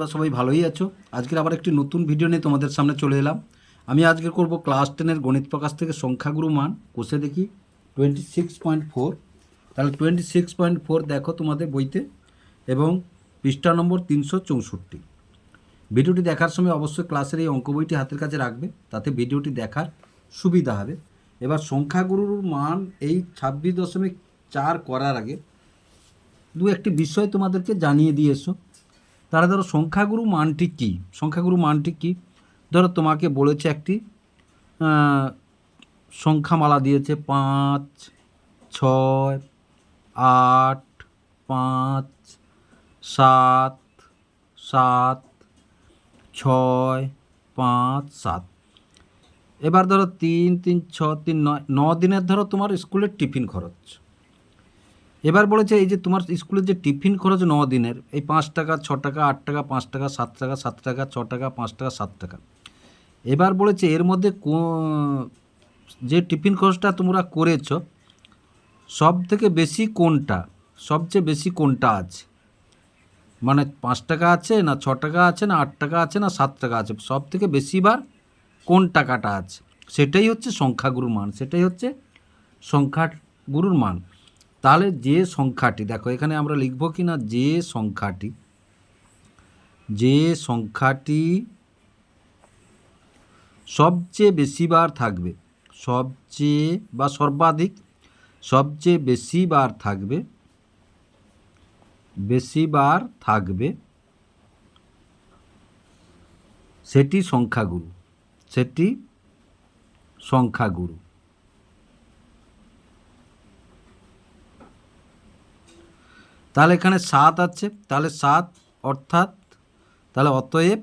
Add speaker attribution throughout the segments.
Speaker 1: তোমরা সবাই ভালোই আছো আজকের আবার একটি নতুন ভিডিও নিয়ে তোমাদের সামনে চলে এলাম আমি আজকে করব ক্লাস টেনের গণিত প্রকাশ থেকে সংখ্যাগুরু মান কোষে দেখি টোয়েন্টি সিক্স পয়েন্ট ফোর তাহলে টোয়েন্টি সিক্স পয়েন্ট ফোর দেখো তোমাদের বইতে এবং পৃষ্ঠা নম্বর তিনশো চৌষট্টি ভিডিওটি দেখার সময় অবশ্যই ক্লাসের এই অঙ্ক বইটি হাতের কাছে রাখবে তাতে ভিডিওটি দেখার সুবিধা হবে এবার সংখ্যাগুরুর মান এই ছাব্বিশ দশমিক চার করার আগে দু একটি বিষয় তোমাদেরকে জানিয়ে দিয়ে এসো তারা ধরো সংখ্যাগুরু মানটি কী সংখ্যাগুরু মানটি কী ধরো তোমাকে বলেছে একটি সংখ্যামালা দিয়েছে পাঁচ ছয় আট পাঁচ সাত সাত ছয় পাঁচ সাত এবার ধরো তিন তিন ছ তিন নয় ন দিনের ধরো তোমার স্কুলের টিফিন খরচ এবার বলেছে এই যে তোমার স্কুলের যে টিফিন খরচ ন দিনের এই পাঁচ টাকা ছ টাকা আট টাকা পাঁচ টাকা সাত টাকা সাত টাকা ছ টাকা পাঁচ টাকা সাত টাকা এবার বলেছে এর মধ্যে যে টিফিন খরচটা তোমরা করেছ সব থেকে বেশি কোনটা সবচেয়ে বেশি কোনটা আছে মানে পাঁচ টাকা আছে না ছ টাকা আছে না আট টাকা আছে না সাত টাকা আছে সব থেকে বেশিবার কোন টাকাটা আছে সেটাই হচ্ছে সংখ্যাগুরুর মান সেটাই হচ্ছে সংখ্যা গুরুর মান তাহলে যে সংখ্যাটি দেখো এখানে আমরা লিখব কি না যে সংখ্যাটি যে সংখ্যাটি সবচেয়ে বেশিবার থাকবে সবচেয়ে বা সর্বাধিক সবচেয়ে বেশিবার থাকবে বেশিবার থাকবে সেটি সংখ্যাগুরু সেটি সংখ্যাগুরু তাহলে এখানে সাত আছে তাহলে সাত অর্থাৎ তাহলে অতএব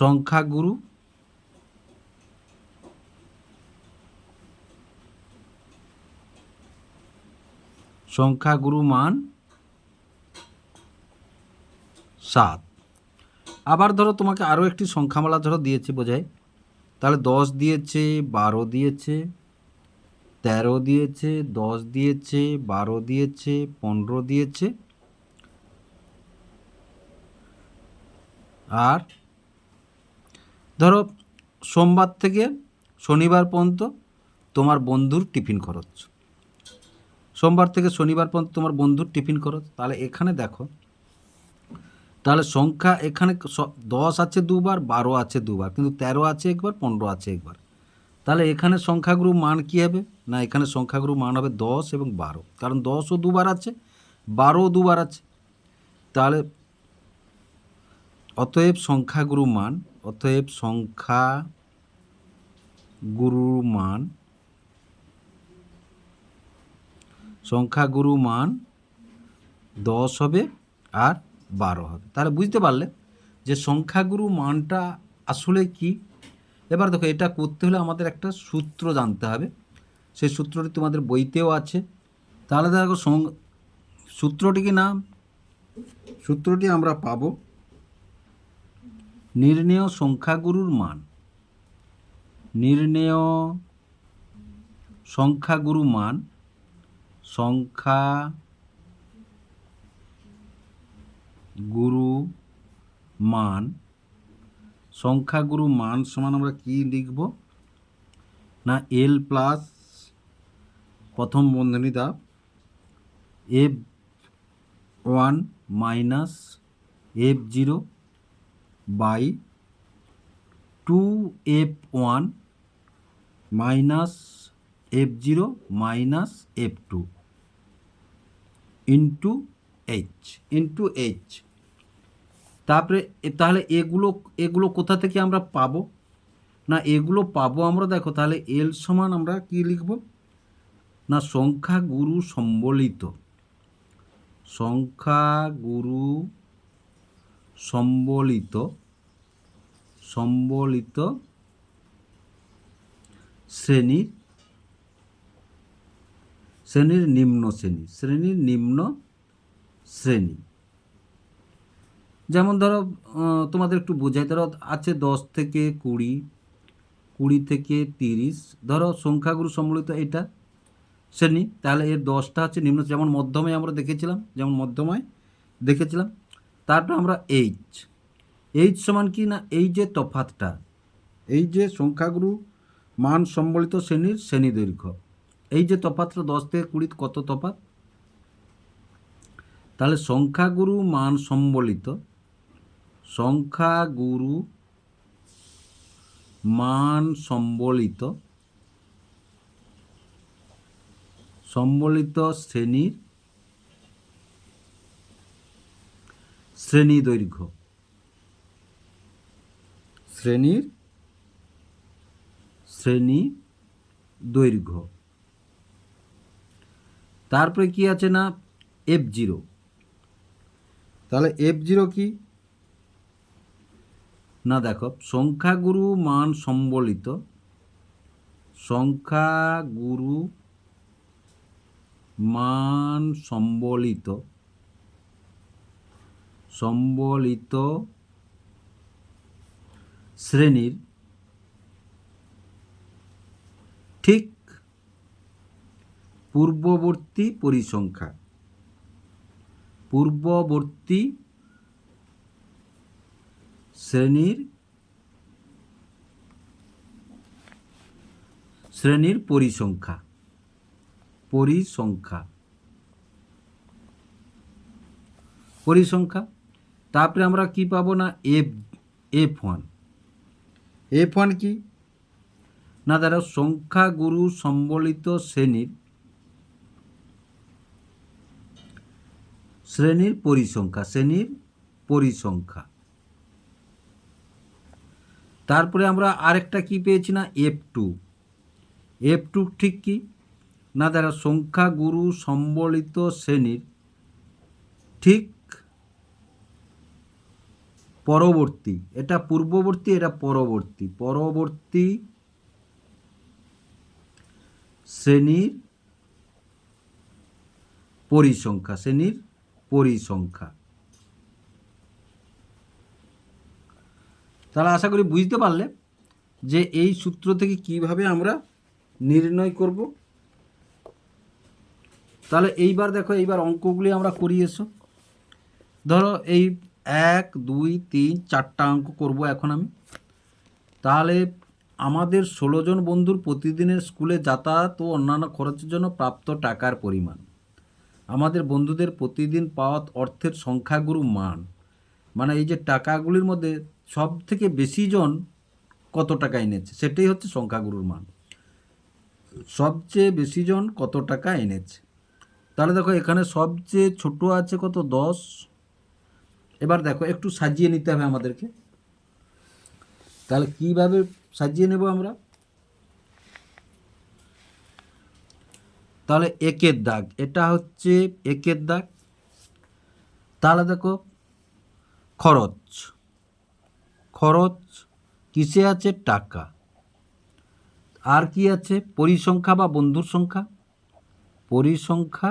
Speaker 1: সংখ্যাগুরু সংখ্যাগুরু মান সাত আবার ধরো তোমাকে আরও একটি সংখ্যামালা ধরো দিয়েছে বোঝায় তাহলে দশ দিয়েছে বারো দিয়েছে তেরো দিয়েছে দশ দিয়েছে বারো দিয়েছে পনেরো দিয়েছে আর ধরো সোমবার থেকে শনিবার পর্যন্ত তোমার বন্ধুর টিফিন খরচ সোমবার থেকে শনিবার পর্যন্ত তোমার বন্ধুর টিফিন খরচ তাহলে এখানে দেখো তাহলে সংখ্যা এখানে দশ আছে দুবার বারো আছে দুবার কিন্তু তেরো আছে একবার পনেরো আছে একবার তাহলে এখানে সংখ্যাগুরু মান কী হবে না এখানে সংখ্যাগুরু মান হবে দশ এবং বারো কারণ দশও দুবার আছে বারোও দুবার আছে তাহলে অতএব সংখ্যাগুরু মান অতএব সংখ্যা গুরু মান সংখ্যাগুরু মান দশ হবে আর বারো হবে তাহলে বুঝতে পারলে যে সংখ্যাগুরু মানটা আসলে কি এবার দেখো এটা করতে হলে আমাদের একটা সূত্র জানতে হবে সেই সূত্রটি তোমাদের বইতেও আছে তাহলে দেখো সূত্রটি কি না সূত্রটি আমরা পাব নির্ণেয় সংখ্যাগুরুর মান নির্ণেয় সংখ্যাগুরু মান সংখ্যা গুরু মান সংখ্যাগুরু মান সমান আমরা কি লিখব না এল প্লাস প্রথম বন্ধনীতা F one minus F zero by two F one minus F zero minus F two into H into H তারপরে তাহলে এগুলো এগুলো কোথা থেকে আমরা পাবো না এগুলো পাবো আমরা দেখো তাহলে এল সমান আমরা কি লিখব না সংখ্যা গুরু সম্বলিত সংখ্যা গুরু সম্বলিত সম্বলিত শ্রেণীর শ্রেণীর নিম্ন শ্রেণী শ্রেণীর নিম্ন শ্রেণী যেমন ধরো তোমাদের একটু বোঝাই ধরো আছে দশ থেকে কুড়ি কুড়ি থেকে তিরিশ ধরো সংখ্যাগুরু সম্বলিত এটা শ্রেণী তাহলে এর দশটা হচ্ছে নিম্ন যেমন মধ্যমে আমরা দেখেছিলাম যেমন মধ্যময় দেখেছিলাম তারপর আমরা এইচ এইচ সমান কি না এই যে তফাতটা এই যে সংখ্যাগুরু মান সম্বলিত শ্রেণীর শ্রেণী দৈর্ঘ্য এই যে তফাতটা দশ থেকে কুড়ি কত তফাত তাহলে সংখ্যাগুরু মান সম্বলিত সংখ্যাগুরু মান সম্বলিত সম্বলিত শ্রেণীর শ্রেণী দৈর্ঘ্য শ্রেণীর শ্রেণী দৈর্ঘ্য তারপরে কি আছে না এফ জিরো তাহলে এফ জিরো কি না দেখো সংখ্যাগুরু মান সম্বলিত সংখ্যাগুরু মান সম্বলিত সম্বলিত শ্রেণীর ঠিক পূর্ববর্তী পরিসংখ্যা পূর্ববর্তী শ্রেণীর শ্রেণীর পরিসংখ্যা পরিসংখ্যা পরিসংখ্যা তারপরে আমরা কি পাব না F F one F one কি না দ্বারা সংখ্যাগুরু সম্বলিত শ্রেণীর শ্রেণীর পরিসংখ্যা শ্রেণীর পরিসংখ্যা তারপরে আমরা আরেকটা কি পেয়েছি না এফ টু এফ টু ঠিক কি না তারা সংখ্যাগুরু সম্বলিত শ্রেণীর ঠিক পরবর্তী এটা পূর্ববর্তী এটা পরবর্তী পরবর্তী শ্রেণীর পরিসংখ্যা শ্রেণীর পরিসংখ্যা তাহলে আশা করি বুঝতে পারলে যে এই সূত্র থেকে কিভাবে আমরা নির্ণয় করব তাহলে এইবার দেখো এইবার অঙ্কগুলি আমরা করি এসো ধরো এই এক দুই তিন চারটা অঙ্ক করব এখন আমি তাহলে আমাদের ষোলোজন বন্ধুর প্রতিদিনের স্কুলে যাতায়াত ও অন্যান্য খরচের জন্য প্রাপ্ত টাকার পরিমাণ আমাদের বন্ধুদের প্রতিদিন পাওয়া অর্থের সংখ্যাগুরু মান মানে এই যে টাকাগুলির মধ্যে সব থেকে বেশি জন কত টাকা এনেছে সেটাই হচ্ছে সংখ্যাগুরুর মান সবচেয়ে বেশি জন কত টাকা এনেছে তাহলে দেখো এখানে সবচেয়ে ছোট আছে কত দশ এবার দেখো একটু সাজিয়ে নিতে হবে আমাদেরকে তাহলে কীভাবে সাজিয়ে নেব আমরা তাহলে একের দাগ এটা হচ্ছে একের দাগ তাহলে দেখো খরচ খরচ কিসে আছে টাকা আর কি আছে পরিসংখ্যা বা বন্ধুর সংখ্যা পরিসংখ্যা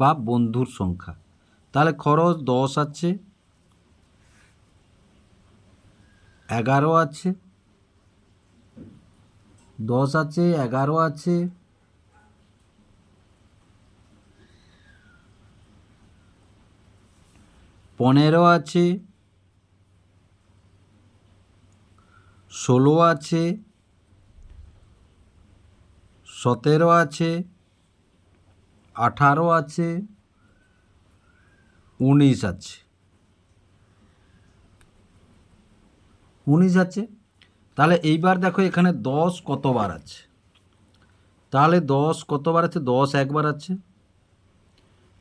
Speaker 1: বা বন্ধুর সংখ্যা তাহলে খরচ দশ আছে এগারো আছে দশ আছে এগারো আছে পনেরো আছে ষোলো আছে সতেরো আছে আঠারো আছে উনিশ আছে উনিশ আছে তাহলে এইবার দেখো এখানে দশ কতবার আছে তাহলে দশ কতবার আছে দশ একবার আছে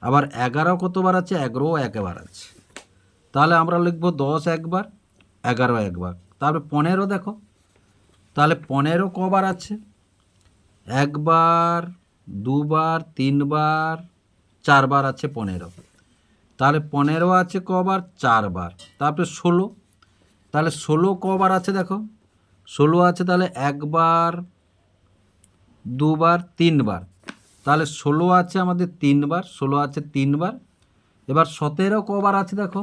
Speaker 1: আবার এগারো কতবার আছে এগারো একবার আছে তাহলে আমরা লিখব দশ একবার এগারো একবার তারপরে পনেরো দেখো তাহলে পনেরো কবার আছে একবার দুবার তিনবার চারবার আছে পনেরো তাহলে পনেরো আছে কবার চারবার তারপরে ষোলো তাহলে ষোলো কবার আছে দেখো ষোলো আছে তাহলে একবার দুবার তিনবার তাহলে ষোলো আছে আমাদের তিনবার ষোলো আছে তিনবার এবার সতেরো কবার আছে দেখো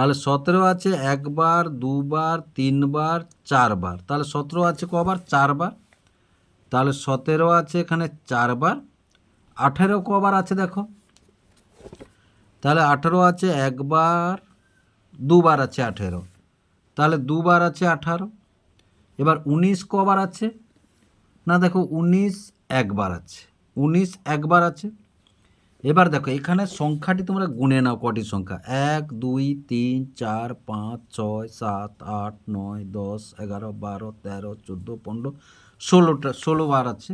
Speaker 1: তাহলে সতেরো আছে একবার দুবার তিনবার চারবার তাহলে সতেরো আছে কবার চারবার তাহলে সতেরো আছে এখানে চারবার আঠেরো কবার আছে দেখো তাহলে আঠেরো আছে একবার দুবার আছে আঠেরো তাহলে দুবার আছে আঠারো এবার উনিশ কবার আছে না দেখো উনিশ একবার আছে উনিশ একবার আছে এবার দেখো এখানে সংখ্যাটি তোমরা গুনে নাও কটি সংখ্যা এক দুই তিন চার পাঁচ ছয় সাত আট নয় দশ এগারো বারো তেরো চোদ্দো পনেরো ষোলোটা ষোলো বার আছে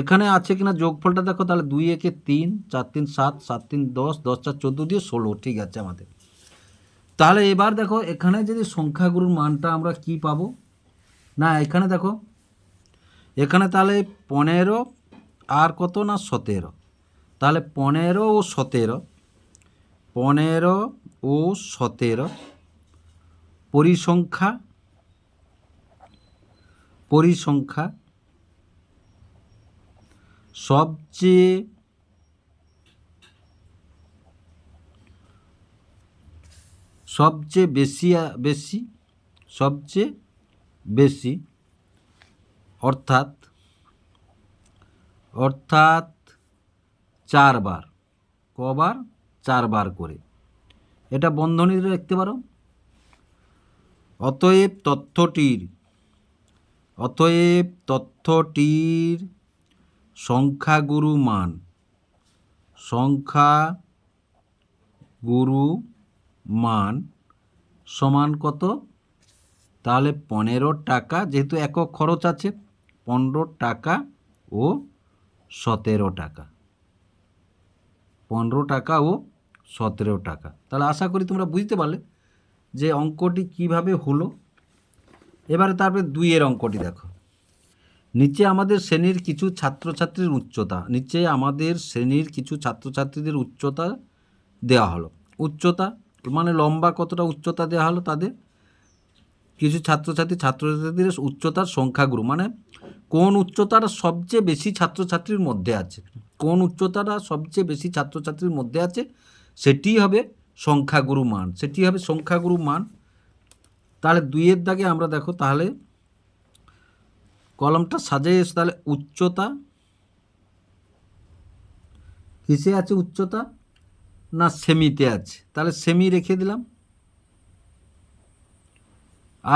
Speaker 1: এখানে আছে কিনা যোগফলটা দেখো তাহলে দুই একে তিন চার তিন সাত সাত তিন দশ দশ চার চোদ্দো দিয়ে ষোলো ঠিক আছে আমাদের তাহলে এবার দেখো এখানে যদি সংখ্যাগুরুর মানটা আমরা কি পাবো না এখানে দেখো এখানে তাহলে পনেরো আর কত না সতেরো তাহলে পনেরো ও সতেরো পনেরো ও সতেরো পরিসংখ্যা পরিসংখ্যা সবচেয়ে সবচেয়ে বেশি বেশি সবচেয়ে বেশি অর্থাৎ অর্থাৎ চারবার কবার চারবার করে এটা বন্ধনীতে দেখতে পারো অতএব তথ্যটির অতএব তথ্যটির সংখ্যাগুরু মান সংখ্যা গুরু মান সমান কত তাহলে পনেরো টাকা যেহেতু একক খরচ আছে পনেরো টাকা ও সতেরো টাকা পনেরো টাকা ও সতেরো টাকা তাহলে আশা করি তোমরা বুঝতে পারলে যে অঙ্কটি কিভাবে হলো এবারে তারপরে দুইয়ের অঙ্কটি দেখো নিচে আমাদের শ্রেণীর কিছু ছাত্রছাত্রীর উচ্চতা নিচে আমাদের শ্রেণীর কিছু ছাত্রছাত্রীদের উচ্চতা দেওয়া হলো উচ্চতা মানে লম্বা কতটা উচ্চতা দেওয়া হলো তাদের কিছু ছাত্রছাত্রী ছাত্রছাত্রীদের উচ্চতার সংখ্যাগুরু মানে কোন উচ্চতাটা সবচেয়ে বেশি ছাত্রছাত্রীর মধ্যে আছে কোন উচ্চতাটা সবচেয়ে বেশি ছাত্রছাত্রীর মধ্যে আছে সেটি হবে সংখ্যাগুরু মান সেটি হবে সংখ্যাগুরু মান তাহলে দুইয়ের দাগে আমরা দেখো তাহলে কলমটা সাজিয়ে এসে তাহলে উচ্চতা কিসে আছে উচ্চতা না সেমিতে আছে তাহলে সেমি রেখে দিলাম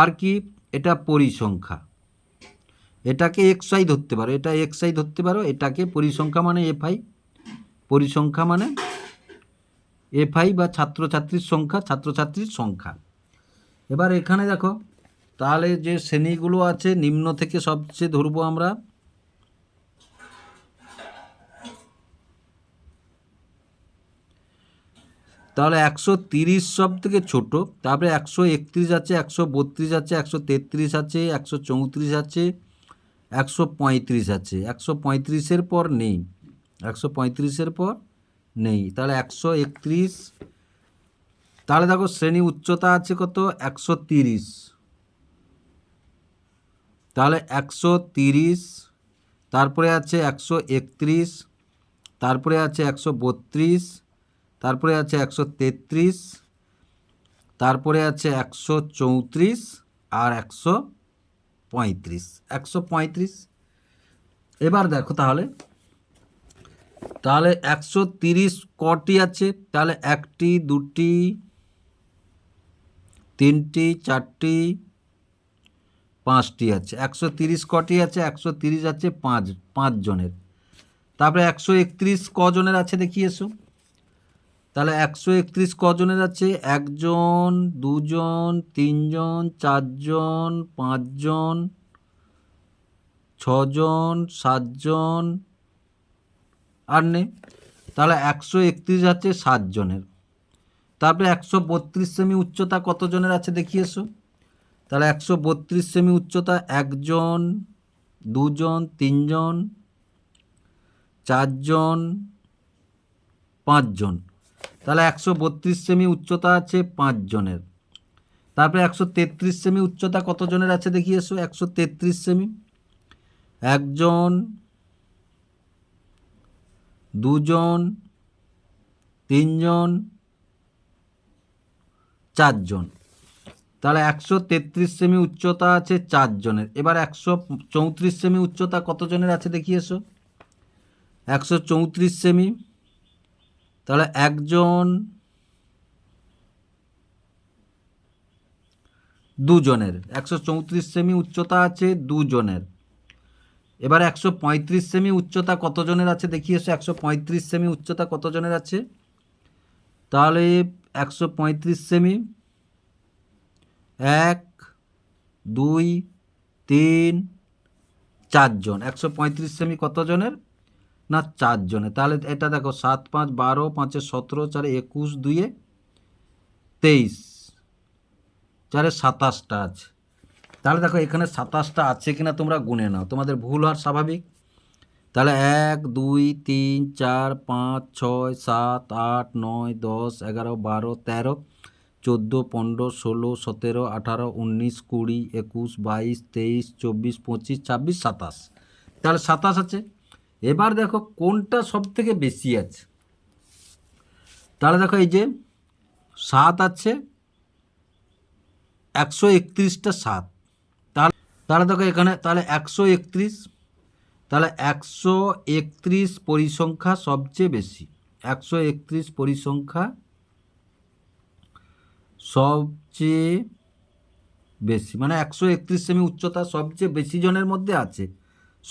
Speaker 1: আর কি এটা পরিসংখ্যা এটাকে এক্স আই ধরতে পারো এটা এক্স আই ধরতে পারো এটাকে পরিসংখ্যা মানে এফ আই পরিসংখ্যা মানে এফ আই বা ছাত্রছাত্রীর সংখ্যা ছাত্রছাত্রীর সংখ্যা এবার এখানে দেখো তাহলে যে শ্রেণীগুলো আছে নিম্ন থেকে সবচেয়ে ধরবো আমরা তাহলে একশো তিরিশ সব থেকে ছোটো তারপরে একশো একত্রিশ আছে একশো বত্রিশ আছে একশো তেত্রিশ আছে একশো চৌত্রিশ আছে একশো পঁয়ত্রিশ আছে একশো পঁয়ত্রিশের পর নেই একশো পঁয়ত্রিশের পর নেই তাহলে একশো একত্রিশ তাহলে দেখো শ্রেণী উচ্চতা আছে কত একশো তিরিশ তাহলে একশো তিরিশ তারপরে আছে একশো একত্রিশ তারপরে আছে একশো বত্রিশ তারপরে আছে একশো তেত্রিশ তারপরে আছে একশো চৌত্রিশ আর একশো পঁয়ত্রিশ একশো পঁয়ত্রিশ এবার দেখো তাহলে তাহলে একশো তিরিশ কটি আছে তাহলে একটি দুটি তিনটি চারটি পাঁচটি আছে একশো তিরিশ কটি আছে একশো তিরিশ আছে পাঁচ পাঁচজনের তারপরে একশো একত্রিশ কজনের আছে দেখি এসো তাহলে একশো একত্রিশ কজনের আছে একজন দুজন তিনজন চারজন পাঁচজন ছজন সাতজন আর নেই তাহলে একশো একত্রিশ আছে সাতজনের তারপরে একশো বত্রিশ সেমি উচ্চতা কতজনের আছে এসো তাহলে একশো বত্রিশ সেমি উচ্চতা একজন দুজন তিনজন চারজন পাঁচজন তাহলে একশো বত্রিশ সেমি উচ্চতা আছে পাঁচজনের তারপরে একশো তেত্রিশ সেমি উচ্চতা কতজনের আছে দেখিয়ে এসো একশো তেত্রিশ সেমি একজন দুজন তিনজন চারজন তাহলে একশো তেত্রিশ সেমি উচ্চতা আছে চারজনের এবার একশো চৌত্রিশ সেমি উচ্চতা কতজনের আছে দেখিয়ে এসো একশো চৌত্রিশ সেমি তাহলে একজন দুজনের একশো চৌত্রিশ সেমি উচ্চতা আছে দুজনের এবার একশো পঁয়ত্রিশ সেমি উচ্চতা কতজনের আছে এসো একশো পঁয়ত্রিশ সেমি উচ্চতা কতজনের আছে তাহলে একশো পঁয়ত্রিশ সেমি এক দুই তিন চারজন একশো পঁয়ত্রিশ সেমি কতজনের না চারজনে তাহলে এটা দেখো সাত পাঁচ বারো পাঁচে সতেরো চারে একুশ দুয়ে তেইশ চারে সাতাশটা আছে তাহলে দেখো এখানে সাতাশটা আছে কি না তোমরা গুনে নাও তোমাদের ভুল হওয়ার স্বাভাবিক তাহলে এক দুই তিন চার পাঁচ ছয় সাত আট নয় দশ এগারো বারো তেরো চোদ্দো পনেরো ষোলো সতেরো আঠারো উনিশ কুড়ি একুশ বাইশ তেইশ চব্বিশ পঁচিশ ছাব্বিশ সাতাশ তাহলে সাতাশ আছে এবার দেখো কোনটা সব থেকে বেশি আছে তাহলে দেখো এই যে সাত আছে একশো একত্রিশটা সাত তাহলে তাহলে দেখো এখানে তাহলে একশো একত্রিশ তাহলে একশো একত্রিশ পরিসংখ্যা সবচেয়ে বেশি একশো একত্রিশ পরিসংখ্যা সবচেয়ে বেশি মানে একশো একত্রিশ সেমি উচ্চতা সবচেয়ে বেশি জনের মধ্যে আছে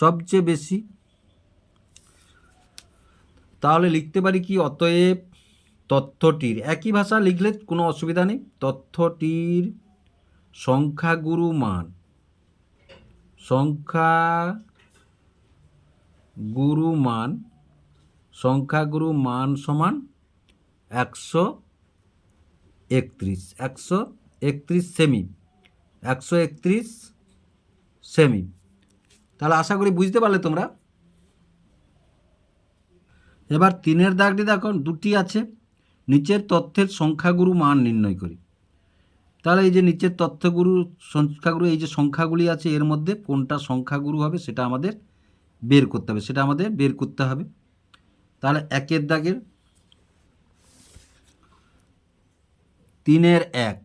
Speaker 1: সবচেয়ে বেশি তাহলে লিখতে পারি কি অতএব তথ্যটির একই ভাষা লিখলে কোনো অসুবিধা নেই তথ্যটির সংখ্যাগুরু মান সংখ্যা গুরু মান সংখ্যাগুরু মান সমান একশো একত্রিশ একশো একত্রিশ সেমি একশো একত্রিশ সেমি তাহলে আশা করি বুঝতে পারলে তোমরা এবার তিনের দাগটি দেখুন দুটি আছে নিচের তথ্যের সংখ্যাগুরু মান নির্ণয় করি তাহলে এই যে নিচের তথ্যগুরু সংখ্যাগুরু এই যে সংখ্যাগুলি আছে এর মধ্যে কোনটা সংখ্যাগুরু হবে সেটা আমাদের বের করতে হবে সেটা আমাদের বের করতে হবে তাহলে একের দাগের তিনের এক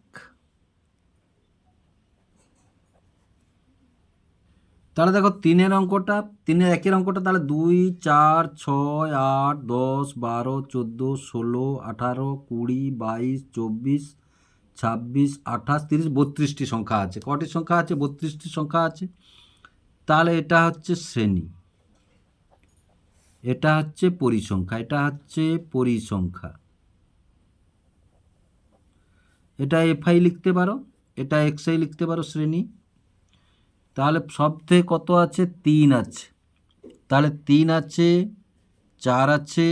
Speaker 1: তাহলে দেখো তিনের অঙ্কটা তিনের একের অঙ্কটা তাহলে দুই চার ছয় আট দশ বারো চোদ্দো ষোলো আঠারো কুড়ি বাইশ চব্বিশ ছাব্বিশ আঠাশ তিরিশ বত্রিশটি সংখ্যা আছে কটি সংখ্যা আছে বত্রিশটি সংখ্যা আছে তাহলে এটা হচ্ছে শ্রেণী এটা হচ্ছে পরিসংখ্যা এটা হচ্ছে পরিসংখ্যা এটা এফআই লিখতে পারো এটা এক্সআই লিখতে পারো শ্রেণী তাহলে সব থেকে কত আছে তিন আছে তাহলে তিন আছে চার আছে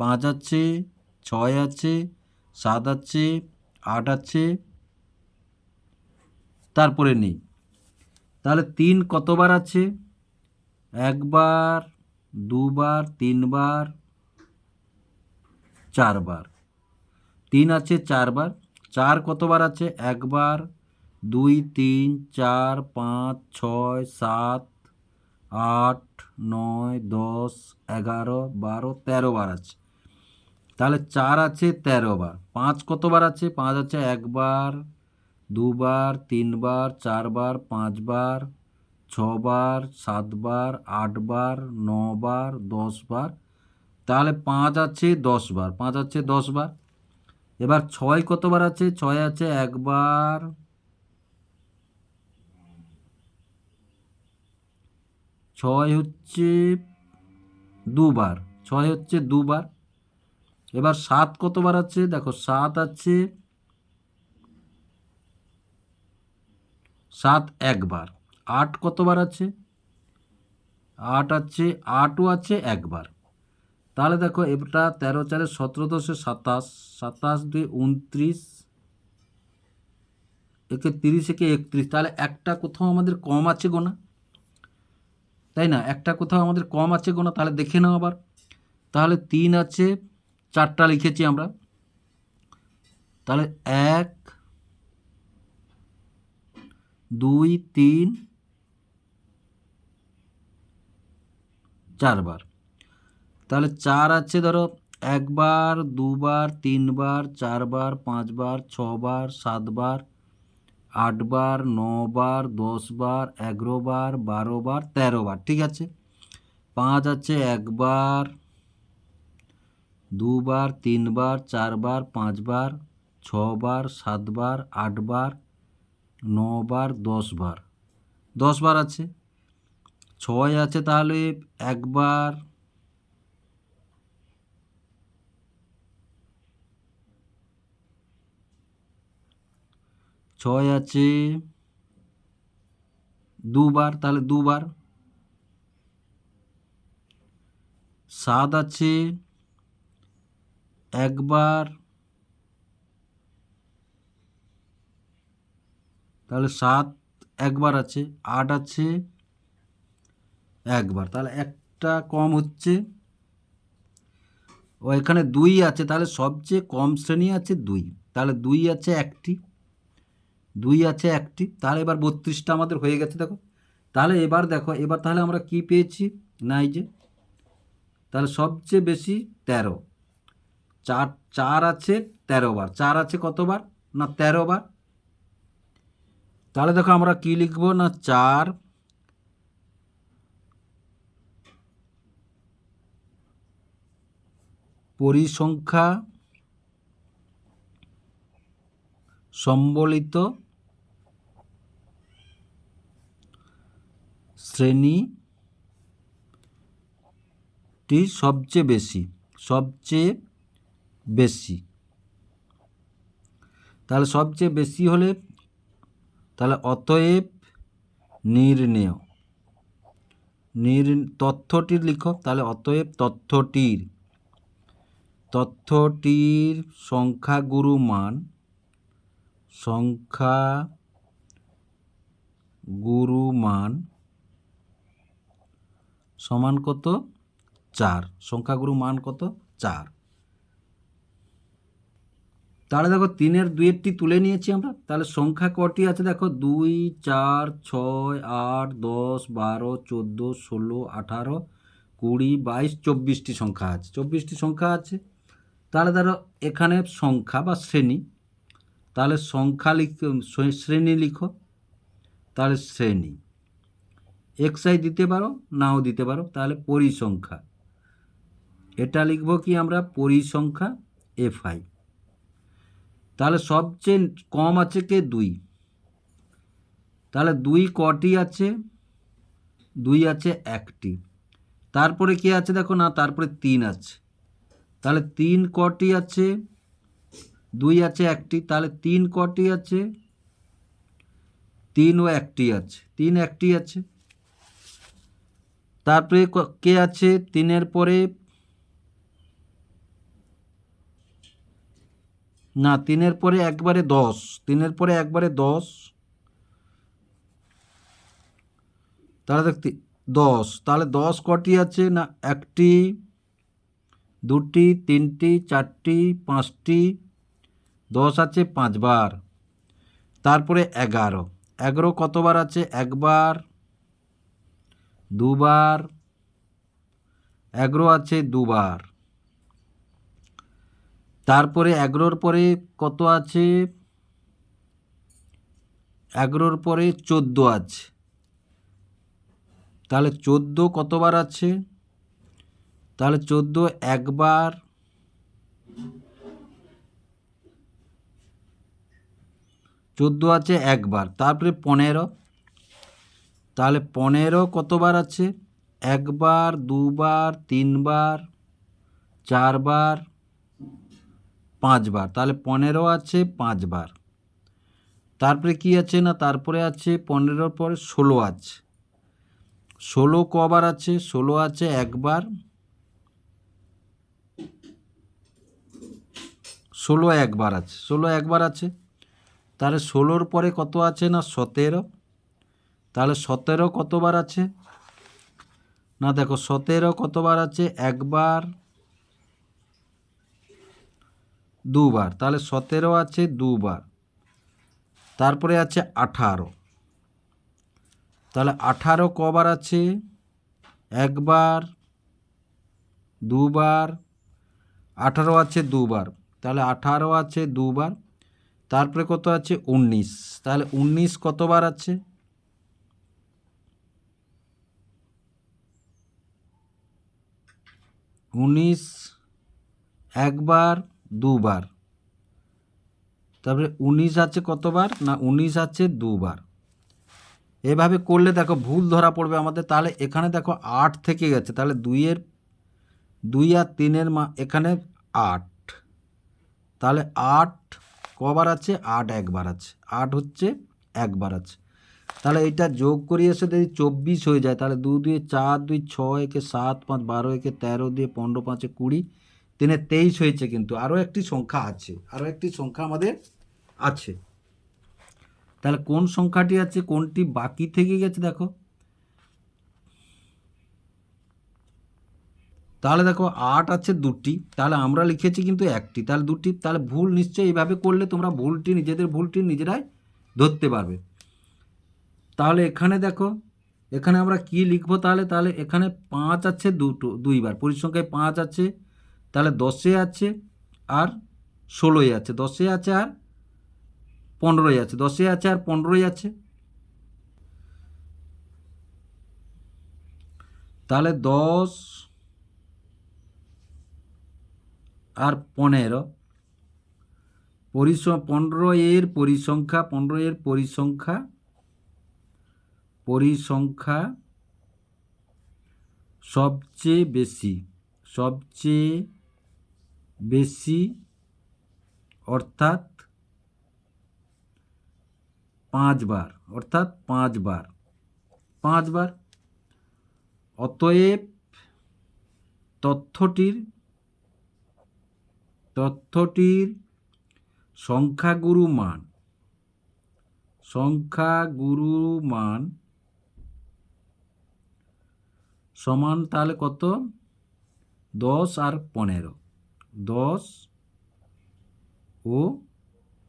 Speaker 1: পাঁচ আছে ছয় আছে সাত আছে আট আছে তারপরে নেই তাহলে তিন কতবার আছে একবার দুবার তিনবার চারবার তিন আছে চারবার চার কতবার আছে একবার দুই তিন চার পাঁচ ছয় সাত আট নয় দশ এগারো বারো তেরো বার আছে তাহলে চার আছে তেরো বার পাঁচ কতবার আছে পাঁচ আছে একবার দুবার তিনবার চারবার পাঁচবার ছবার সাতবার আটবার নবার দশবার তাহলে পাঁচ আছে দশবার পাঁচ আছে দশবার এবার ছয় কতবার আছে ছয় আছে একবার ছয় হচ্ছে দুবার ছয় হচ্ছে দুবার এবার সাত কতবার আছে দেখো সাত আছে সাত একবার আট কতবার আছে আট আছে আটও আছে একবার তাহলে দেখো এটা তেরো চারে সতেরো দশে সাতাশ সাতাশ দুই উনত্রিশ একে তিরিশ একে একত্রিশ তাহলে একটা কোথাও আমাদের কম আছে গোনা তাই না একটা কোথাও আমাদের কম আছে কোনো তাহলে দেখে নাও আবার তাহলে তিন আছে চারটা লিখেছি আমরা তাহলে এক দুই তিন চারবার তাহলে চার আছে ধরো একবার দুবার তিনবার চারবার পাঁচবার ছবার সাতবার আটবার নবার দশবার এগারোবার বারোবার তেরোবার ঠিক আছে পাঁচ আছে একবার দুবার তিনবার চারবার পাঁচবার ছবার সাতবার আটবার নবার দশবার দশবার আছে ছয় আছে তাহলে একবার ছয় আছে দুবার তাহলে দুবার সাত আছে একবার তাহলে সাত একবার আছে আট আছে একবার তাহলে একটা কম হচ্ছে ও এখানে দুই আছে তাহলে সবচেয়ে কম শ্রেণী আছে দুই তাহলে দুই আছে একটি দুই আছে একটি তাহলে এবার বত্রিশটা আমাদের হয়ে গেছে দেখো তাহলে এবার দেখো এবার তাহলে আমরা কি পেয়েছি নাই যে তাহলে সবচেয়ে বেশি তেরো চার চার আছে তেরো বার চার আছে কতবার না তেরো বার তাহলে দেখো আমরা কি লিখব না চার পরিসংখ্যা সম্বলিত শ্রেণীটি সবচেয়ে বেশি সবচেয়ে বেশি তাহলে সবচেয়ে বেশি হলে তাহলে অতএব নির্ণেয় নির তথ্যটির লিখো তাহলে অতএব তথ্যটির তথ্যটির সংখ্যাগুরু মান সংখ্যা গুরু মান সমান কত চার সংখ্যাগুরু মান কত চার তাহলে দেখো তিনের দুয়েরটি তুলে নিয়েছি আমরা তাহলে সংখ্যা কটি আছে দেখো দুই চার ছয় আট দশ বারো চোদ্দো ষোলো আঠারো কুড়ি বাইশ চব্বিশটি সংখ্যা আছে চব্বিশটি সংখ্যা আছে তাহলে ধরো এখানে সংখ্যা বা শ্রেণী তাহলে সংখ্যা লিখ শ্রেণী লিখো তাহলে শ্রেণী এক্সাই দিতে পারো নাও দিতে পারো তাহলে পরিসংখ্যা এটা লিখব কি আমরা পরিসংখ্যা এফ আই তাহলে সবচেয়ে কম আছে কে দুই তাহলে দুই কটি আছে দুই আছে একটি তারপরে কি আছে দেখো না তারপরে তিন আছে তাহলে তিন কটি আছে দুই আছে একটি তাহলে তিন কটি আছে তিন ও একটি আছে তিন একটি আছে তারপরে কে আছে তিনের পরে না তিনের পরে একবারে দশ তিনের পরে একবারে দশ তাহলে দেখতে দশ তাহলে দশ কটি আছে না একটি দুটি তিনটি চারটি পাঁচটি দশ আছে পাঁচবার তারপরে এগারো এগারো কতবার আছে একবার দুবার অ্যাগ্রো আছে দুবার তারপরে অ্যাগ্রোর পরে কত আছে অ্যাগ্রোর পরে চোদ্দো আছে তাহলে চোদ্দো কতবার আছে তাহলে চোদ্দো একবার চোদ্দো আছে একবার তারপরে পনেরো তাহলে পনেরো কতবার আছে একবার দুবার তিনবার চারবার পাঁচবার তাহলে পনেরো আছে পাঁচবার তারপরে কি আছে না তারপরে আছে পনেরোর পরে ষোলো আছে ষোলো কবার আছে ষোলো আছে একবার ষোলো একবার আছে ষোলো একবার আছে তাহলে ষোলোর পরে কত আছে না সতেরো তাহলে সতেরো কতবার আছে না দেখো সতেরো কতবার আছে একবার দুবার তাহলে সতেরো আছে দুবার তারপরে আছে আঠারো তাহলে আঠারো কবার আছে একবার দুবার আঠারো আছে দুবার তাহলে আঠারো আছে দুবার তারপরে কত আছে উনিশ তাহলে উনিশ কতবার আছে উনিশ একবার দুবার তারপরে উনিশ আছে কতবার না উনিশ আছে দুবার এভাবে করলে দেখো ভুল ধরা পড়বে আমাদের তাহলে এখানে দেখো আট থেকে গেছে তাহলে দুইয়ের দুই আর তিনের মা এখানে আট তাহলে আট কবার আছে আট একবার আছে আট হচ্ছে একবার আছে তাহলে এটা যোগ করি এসে যদি চব্বিশ হয়ে যায় তাহলে দু দুয়ে চার দুই ছয় একে সাত পাঁচ বারো একে তেরো দিয়ে পনেরো পাঁচে কুড়ি তিনে তেইশ হয়েছে কিন্তু আরও একটি সংখ্যা আছে আরও একটি সংখ্যা আমাদের আছে তাহলে কোন সংখ্যাটি আছে কোনটি বাকি থেকে গেছে দেখো তাহলে দেখো আট আছে দুটি তাহলে আমরা লিখেছি কিন্তু একটি তাহলে দুটি তাহলে ভুল নিশ্চয়ই এইভাবে করলে তোমরা ভুলটি নিজেদের ভুলটি নিজেরাই ধরতে পারবে তাহলে এখানে দেখো এখানে আমরা কি লিখব তাহলে তাহলে এখানে পাঁচ আছে দুটো দুইবার পরিসংখ্যায় পাঁচ আছে তাহলে দশে আছে আর ষোলোই আছে দশে আছে আর পনেরোই আছে দশে আছে আর পনেরোই আছে তাহলে দশ আর পনেরো পরিস পনেরো এর পরিসংখ্যা পনেরো এর পরিসংখ্যা পরিসংখ্যা সবচেয়ে বেশি সবচেয়ে বেশি অর্থাৎ পাঁচবার অর্থাৎ পাঁচবার পাঁচবার অতএব তথ্যটির তথ্যটির সংখ্যাগুরু মান সংখ্যাগুরু মান সমান তাহলে কত দশ আর পনেরো দশ ও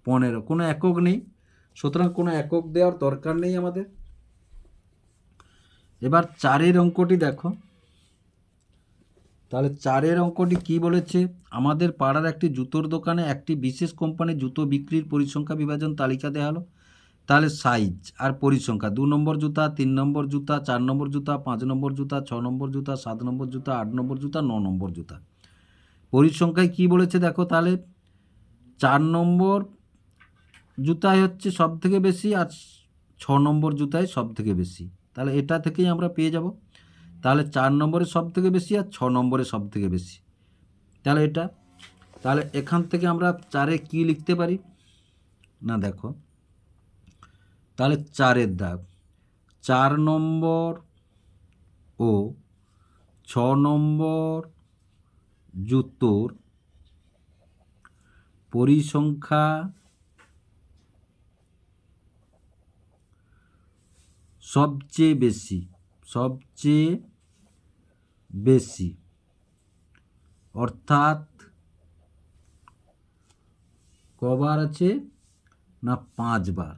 Speaker 1: পনেরো কোনো একক নেই সুতরাং কোনো একক দেওয়ার দরকার নেই আমাদের এবার চারের অঙ্কটি দেখো তাহলে চারের অঙ্কটি কি বলেছে আমাদের পাড়ার একটি জুতোর দোকানে একটি বিশেষ কোম্পানির জুতো বিক্রির পরিসংখ্যা বিভাজন তালিকা দেওয়া হলো তাহলে সাইজ আর পরিসংখ্যা দু নম্বর জুতা তিন নম্বর জুতা চার নম্বর জুতা পাঁচ নম্বর জুতা ছ নম্বর জুতা সাত নম্বর জুতা আট নম্বর জুতা ন নম্বর জুতা পরিসংখ্যায় কি বলেছে দেখো তাহলে চার নম্বর জুতাই হচ্ছে সব থেকে বেশি আর ছ নম্বর জুতাই সব থেকে বেশি তাহলে এটা থেকেই আমরা পেয়ে যাব তাহলে চার নম্বরে সব থেকে বেশি আর ছ নম্বরে সব থেকে বেশি তাহলে এটা তাহলে এখান থেকে আমরা চারে কি লিখতে পারি না দেখো তাহলে চারের দাগ চার নম্বর ও ছ নম্বর জুতোর পরিসংখ্যা সবচেয়ে বেশি সবচেয়ে বেশি অর্থাৎ কবার আছে না পাঁচবার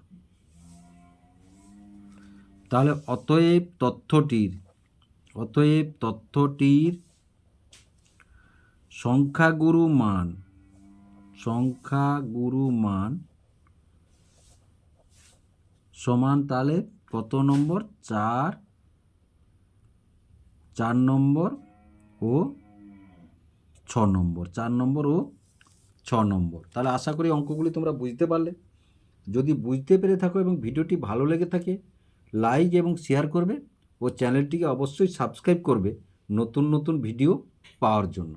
Speaker 1: তাহলে অতএব তথ্যটির অতএব তথ্যটির সংখ্যাগুরু মান সংখ্যাগুরু মান সমান তাহলে কত নম্বর চার চার নম্বর ও ছ নম্বর চার নম্বর ও ছ নম্বর তাহলে আশা করি অঙ্কগুলি তোমরা বুঝতে পারলে যদি বুঝতে পেরে থাকো এবং ভিডিওটি ভালো লেগে থাকে লাইক এবং শেয়ার করবে ও চ্যানেলটিকে অবশ্যই সাবস্ক্রাইব করবে নতুন নতুন ভিডিও পাওয়ার জন্য